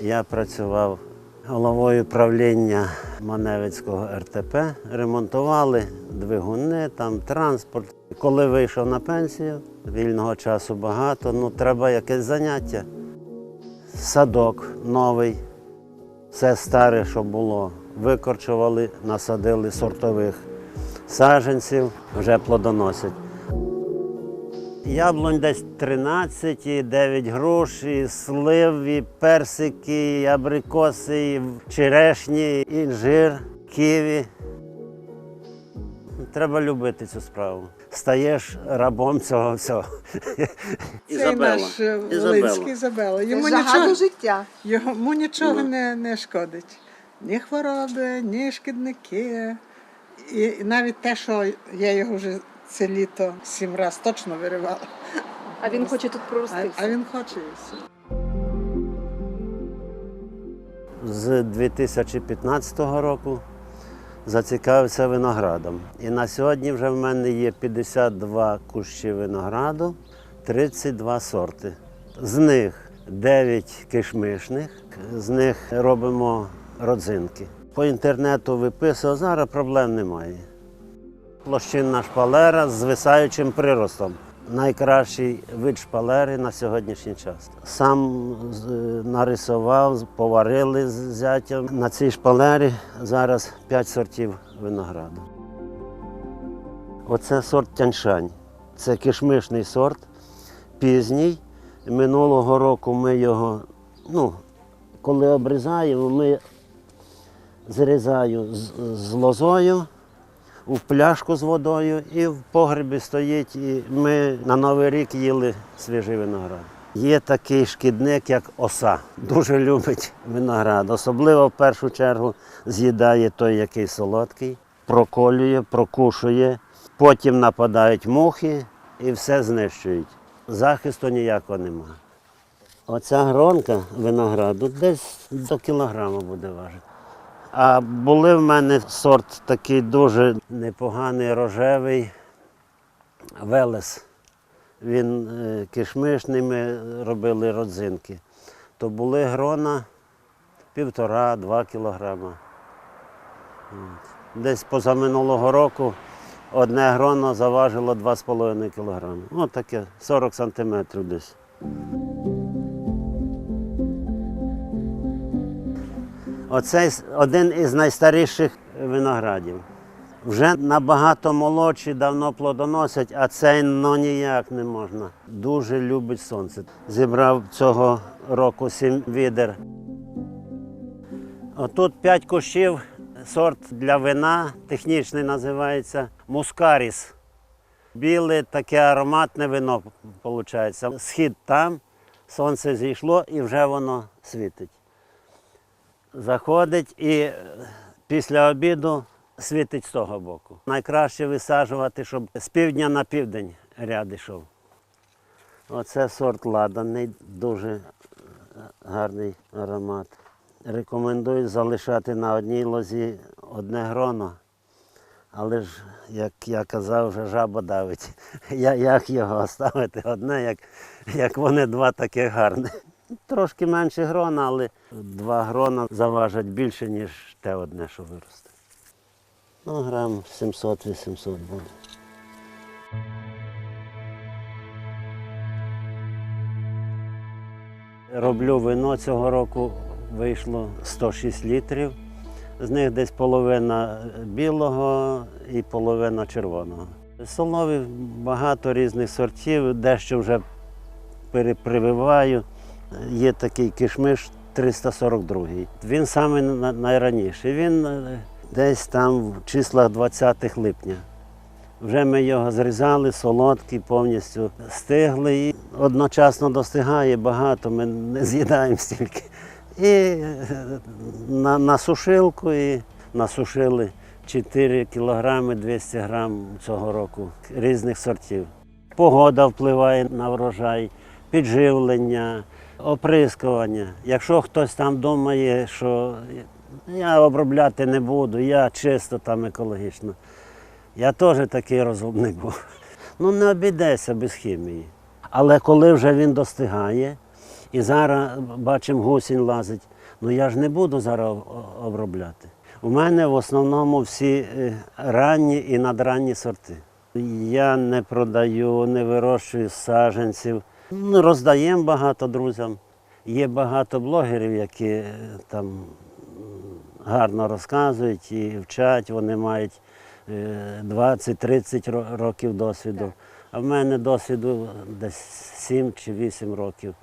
Я працював головою правління Маневицького РТП, ремонтували двигуни, там транспорт. Коли вийшов на пенсію, вільного часу багато, ну треба якесь заняття. Садок новий, все старе, що було, викорчували, насадили сортових саджанців, вже плодоносять. Яблунь десь 13, і 9 груш, і слив, і персики, абрикоси, черешні, інжир, ківі. Треба любити цю справу. Стаєш рабом цього всього. Цей наш е, Волинський Ізабела. Йому нічого, життя. йому нічого не, не шкодить. Ні хвороби, ні шкідники. І навіть те, що я його вже це літо сім разів точно виривала. А він хоче тут А, а він хоче і все. З 2015 року зацікавився виноградом. І на сьогодні вже в мене є 52 кущі винограду, 32 сорти. З них 9 кишмишних, з них робимо родзинки. По інтернету виписував, зараз проблем немає. Площинна шпалера з звисаючим приростом. Найкращий вид шпалери на сьогоднішній час. Сам нарисував, поварили з зятям. На цій шпалері зараз 5 сортів винограду. Оце сорт тяньшань. Це кишмишний сорт, пізній. Минулого року ми його, ну, коли обрізаємо, ми зрізаю з, з лозою у пляшку з водою і в погребі стоїть. І ми на Новий рік їли свіжий виноград. Є такий шкідник, як оса. Дуже любить виноград. Особливо в першу чергу з'їдає той, який солодкий, проколює, прокушує. Потім нападають мухи і все знищують. Захисту ніякого немає. Оця гронка винограду десь до кілограма буде важити. А були в мене сорт такий дуже непоганий рожевий велес. Він е, кишмишний, ми робили родзинки. То були грона півтора-два кілограма. Десь позаминулого року одне гроно заважило 2,5 кілограми. Ось таке 40 сантиметрів десь. Оцей с- один із найстаріших виноградів. Вже набагато молодші, давно плодоносять, а цей ну ніяк не можна. Дуже любить сонце. Зібрав цього року сім відер. Отут п'ять кущів, сорт для вина, технічний називається мускаріс. Біле таке ароматне вино виходить. Схід там, сонце зійшло і вже воно світить заходить і е, після обіду світить з того боку. Найкраще висаджувати, щоб з півдня на південь ряд йшов. Оце сорт ладаний, дуже е, гарний аромат. Рекомендую залишати на одній лозі одне гроно. Але ж, як я казав, вже жаба давить. Я, як його оставити одне, як, як вони два таке гарне. Трошки менше грона, але два грона заважать більше, ніж те одне, що виросте. Ну, грам 700-800 буде. Роблю вино цього року вийшло 106 літрів. З них десь половина білого і половина червоного. Соловів багато різних сортів, дещо вже перепрививаю. Є такий кишмиш 342. Він саме найраніший. Він е, десь там в числах 20 липня. Вже ми його зрізали, солодкий, повністю стигли. І одночасно достигає багато, ми не з'їдаємо стільки. І е, на, на сушилку і насушили 4 кілограми 200 грам цього року різних сортів. Погода впливає на врожай, підживлення, оприскування. Якщо хтось там думає, що я обробляти не буду, я чисто там екологічно. Я теж такий розумний був. Ну не обійдеться без хімії. Але коли вже він достигає, І зараз бачимо, гусінь лазить. Ну я ж не буду зараз обробляти. У мене в основному всі е, ранні і надранні сорти. Я не продаю, не вирощую саджанців. Ну, роздаємо багато друзям. Є багато блогерів, які е, там гарно розказують і вчать, вони мають е, 20-30 років досвіду. А в мене досвіду десь 7 чи 8 років.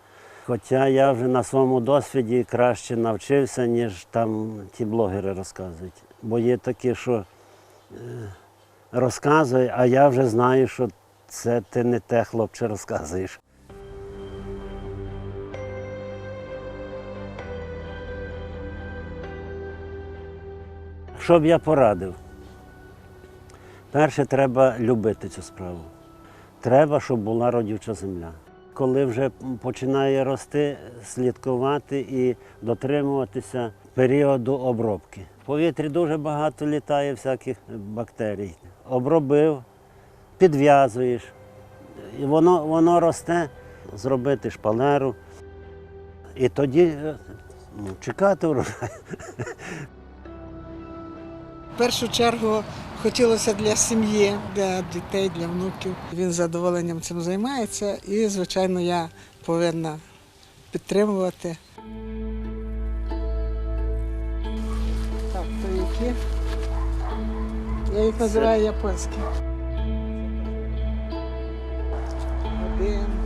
Хоча я вже на своєму досвіді краще навчився, ніж там ті блогери розказують. Бо є такі, що е, розказує, а я вже знаю, що це ти не те, хлопче, розказуєш. Що б я порадив? Перше, треба любити цю справу. Треба, щоб була родюча земля. Коли вже починає рости, слідкувати і дотримуватися періоду обробки. В повітрі дуже багато літає всяких бактерій. Обробив, підв'язуєш, і воно, воно росте, зробити шпалеру. І тоді ну, чекати урожай. В першу чергу хотілося для сім'ї, для дітей, для внуків. Він з задоволенням цим займається і, звичайно, я повинна підтримувати. Так, то які? Я їх називаю японські. Один,